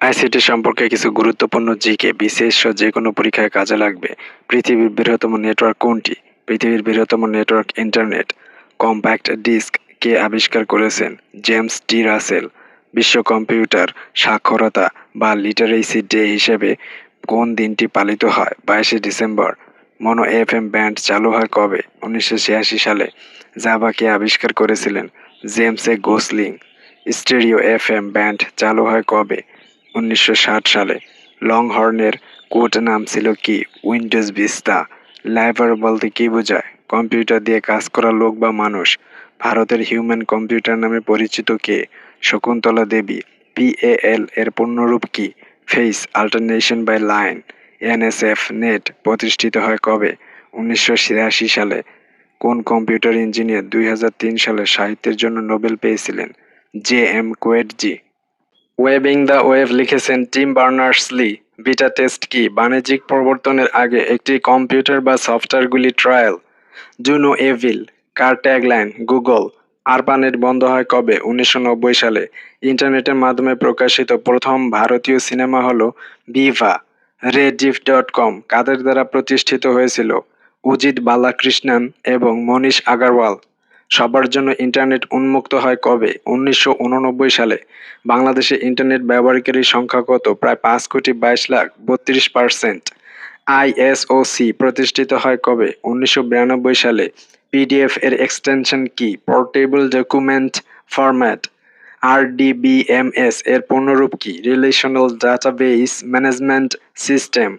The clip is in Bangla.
আইসিটি সম্পর্কে কিছু গুরুত্বপূর্ণ জিকে, বিশেষ যে কোনো পরীক্ষায় কাজে লাগবে। পৃথিবীর বৃহত্তম নেটওয়ার্ক কোনটি? পৃথিবীর বৃহত্তম নেটওয়ার্ক ইন্টারনেট। কম্প্যাক্ট ডিস্ক কে আবিষ্কার করেছেন? James T Russell. বিশ্ব কম্পিউটার সাক্ষরতা বা লিটারেসি ডে হিসেবে কোন দিনটি পালিত হয়? বাইশে December. Mono F M band চালু হয় কবে? উনিশশো ছিয়াশি সালে। জাভা কে আবিষ্কার করেছিলেন? James A Gosling. Stereo F M band চালু হয় কবে? উনিশশো ষাট সালে লং হর্নের কোড নাম ছিল কি? উইন্ডোজ ভিস্তা লাইভার বলতে কি বোঝায়? কম্পিউটার দিয়ে কাজ করা লোক বা মানুষ। ভারতের হিউম্যান কম্পিউটার নামে পরিচিত কে? শকুন্তলা দেবী। পিএএল এর পূর্ণরূপ কি? Phase alternation by line N S F net প্রতিষ্ঠিত হয় কবে? উনিশশো ছিয়াশি সালে কোন কম্পিউটার ইঞ্জিনিয়ার দুই হাজার তিন সালে সাহিত্যের জন্য নোবেল পেয়েছিলেন? জে এম কোয়েটজি ওয়েবিং দ্য ওয়েভ লিখেছেন Tim Berners Lee. Beta test কি? বাণিজ্যিক প্রবর্তনের আগে একটি কম্পিউটার বা সফটওয়্যারগুলি ট্রায়াল। জুনো এভিল, কার ট্যাগলাইন, গুগল। আরপানেট বন্ধ হয় কবে? উনিশশো নব্বই সালে। ইন্টারনেটের মাধ্যমে প্রকাশিত প্রথম ভারতীয় সিনেমা হলো ভিভা রেডিফ ডট কম। কাদের দ্বারা প্রতিষ্ঠিত হয়েছিল? উজিত বালাকৃষ্ণন এবং মনীষ আগারওয়াল। সবার জন্য ইন্টারনেট উন্মুক্ত হয় কবে? উনিশশো উননব্বই সালে। বাংলাদেশে ইন্টারনেট ব্যবহারকারীর সংখ্যা কত? প্রায় পাঁচ কোটি বাইশ লাখ বত্রিশ পার্সেন্ট। আইএসওসি প্রতিষ্ঠিত হয় কবে? উনিশশো বিরানব্বই সালে। পিডিএফ এর এক্সটেনশন কি? Portable document format. R D B M S এর পূর্ণরূপ কি? Relational database management system.